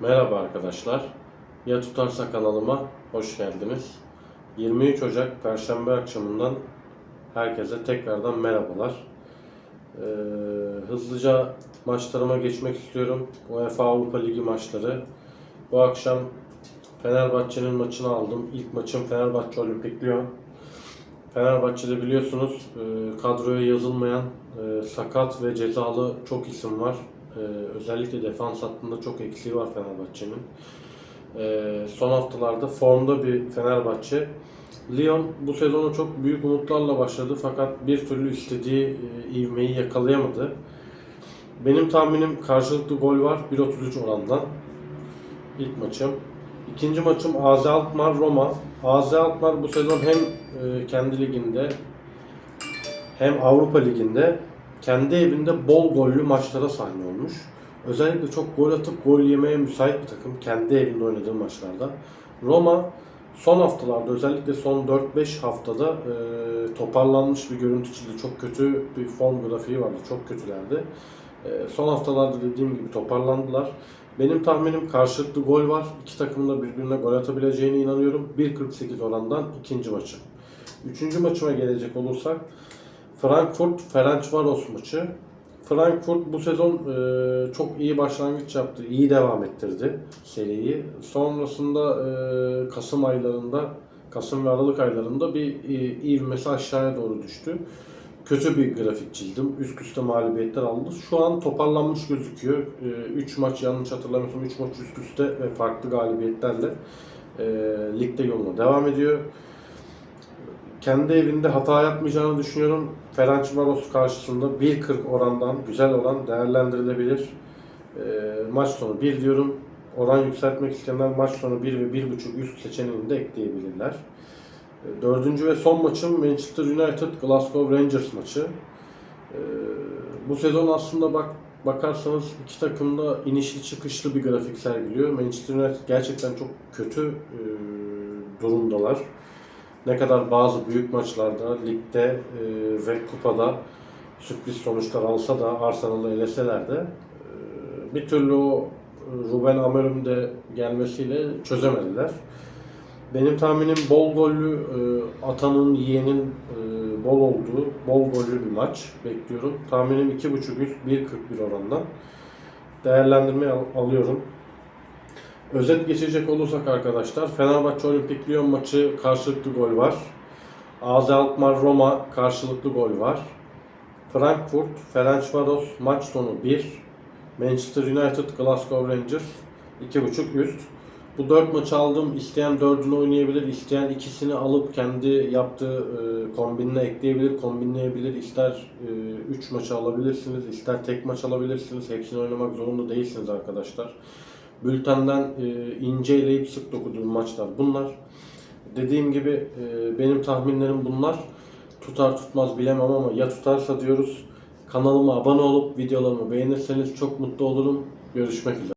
Merhaba arkadaşlar. Ya Tutarsa kanalıma hoş geldiniz. 23 Ocak Perşembe akşamından herkese tekrardan merhabalar. Ee, hızlıca maçlarıma geçmek istiyorum. UEFA Avrupa Ligi maçları. Bu akşam Fenerbahçe'nin maçını aldım. İlk maçım Fenerbahçe Olimpik Lyon. Fenerbahçe'de biliyorsunuz e, kadroya yazılmayan e, sakat ve cezalı çok isim var. E, özellikle defans hattında çok eksiği var Fenerbahçe'nin. E, son haftalarda formda bir Fenerbahçe. Lyon bu sezonu çok büyük umutlarla başladı fakat bir türlü istediği e, ivmeyi yakalayamadı. Benim tahminim karşılıklı gol var 1.33 orandan. İlk maçım. İkinci maçım AZ Alkmaar Roma. AZ Alkmaar bu sezon hem e, kendi liginde hem Avrupa Ligi'nde kendi evinde bol gollü maçlara sahne olmuş. Özellikle çok gol atıp gol yemeye müsait bir takım kendi evinde oynadığı maçlarda. Roma son haftalarda özellikle son 4-5 haftada e, toparlanmış bir görüntü çizdi. Çok kötü bir form grafiği vardı. Çok kötülerdi. E, son haftalarda dediğim gibi toparlandılar. Benim tahminim karşılıklı gol var. İki takım da birbirine gol atabileceğine inanıyorum. 1.48 orandan ikinci maçı. Üçüncü maçıma gelecek olursak Frankfurt Ferencvaros maçı. Frankfurt bu sezon e, çok iyi başlangıç yaptı. iyi devam ettirdi seriyi. Sonrasında e, Kasım aylarında Kasım ve Aralık aylarında bir e, ivmesi aşağıya doğru düştü. Kötü bir grafik çizdim. Üst üste mağlubiyetler aldı. Şu an toparlanmış gözüküyor. 3 maç yanlış hatırlamıyorsam 3 maç üst üste ve farklı galibiyetlerle e, ligde yoluna devam ediyor. Kendi evinde hata yapmayacağını düşünüyorum. Ferencvaros karşısında 1.40 orandan güzel oran değerlendirilebilir. E, maç sonu 1 diyorum. Oran yükseltmek isteyenler maç sonu 1 ve 1.5 üst seçeneğini de ekleyebilirler. E, Dördüncü ve son maçım Manchester United Glasgow Rangers maçı. E, bu sezon aslında bak bakarsanız iki takım da inişli çıkışlı bir grafik sergiliyor. Manchester United gerçekten çok kötü e, durumdalar. Ne kadar bazı büyük maçlarda, ligde e, ve kupada sürpriz sonuçlar alsa da Arsenal'ı eleseler de e, bir türlü o Ruben Amorim de gelmesiyle çözemediler. Benim tahminim bol gollü, e, atanın, yiyenin e, bol olduğu, bol gollü bir maç bekliyorum. Tahminim 2.5 üst 1.41 orandan. Değerlendirme al- alıyorum. Özet geçecek olursak arkadaşlar, Fenerbahçe Olimpik Lyon maçı karşılıklı gol var. AZ Alkmaar Roma karşılıklı gol var. Frankfurt, Ferencvaros maç sonu 1. Manchester United, Glasgow Rangers 2.5 üst. Bu 4 maçı aldım. İsteyen 4'ünü oynayabilir. isteyen ikisini alıp kendi yaptığı e, kombinine ekleyebilir, kombinleyebilir. İster 3 maçı alabilirsiniz, ister tek maç alabilirsiniz. Hepsini oynamak zorunda değilsiniz arkadaşlar. Bültenden e, inceleyip sık dokuduğum maçlar bunlar. Dediğim gibi e, benim tahminlerim bunlar. Tutar tutmaz bilemem ama ya tutarsa diyoruz. Kanalıma abone olup videolarımı beğenirseniz çok mutlu olurum. Görüşmek üzere.